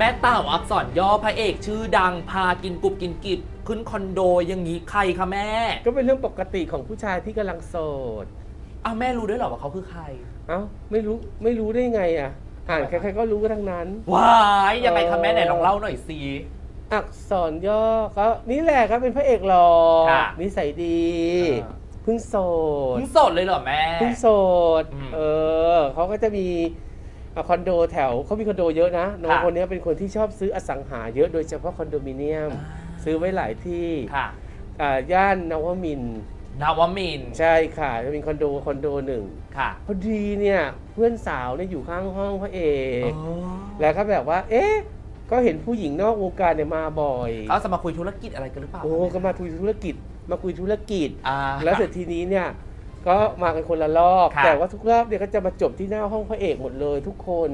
ม่เต่าอักษรย่อพระเอกชื่อดังพากินกรุบกินกิบขึ้นคอนโดอย่างนี้ใครคะแม่ก็เป็นเรื่องปกติของผู้ชายที่กำลังโสดอ้าวแม่รู้ด้วยเหรอว่าเขาคือใครเอ้าไม่รู้ไม่รู้ได้ไงอะอ่านใครๆก็รู้กันทั้งนั้น ว้ายยังไงคะแม่ไหนลองเล่าหน่อยสิ อักษรย่อก็นี่แหละครับเป็นพระเอกหล่อค่ะ นิสัยดีอ่าเพิ่งโสด เพิ่งโสดเลยเหรอแม่ เพิ่งโสด อืม เออ เขาก็จะมีอะ คอนโดแถวเขามีคอนโดเยอะนะน้องค่ะคนนี้เป็นคนที่ชอบซื้ออสังหาเยอะโดยเฉพาะคอนโดมิเนียม ซื้อไว้หลายที่ค่ะอ่าย่านนวมินทร์นวมินทร์ใช่ค่ะจะมีคอนโดคอนโดหนึ่งค่ะ พอดีเนี่ยเพื่อนสาวเนี่ยอยู่ข้างห้องพระเอกอ๋อแล้วก็แบบว่า เอ๊ะก็เห็นผู้หญิงนอกวงการเนี่ยมาบ่อยเขาจะมาคุยธุรกิจอะไรกันหรือเปล่าโอ้ก็มาคุยธุรกิจมาคุยธุรกิจอ่าแล้วเสร็จทีนี้เนี่ย ก็มากันคนละรอบค่ะแต่ว่าทุกรอบเนี่ยก็จะมาจบที่หน้าห้องพระเอกหมดเลยทุกคน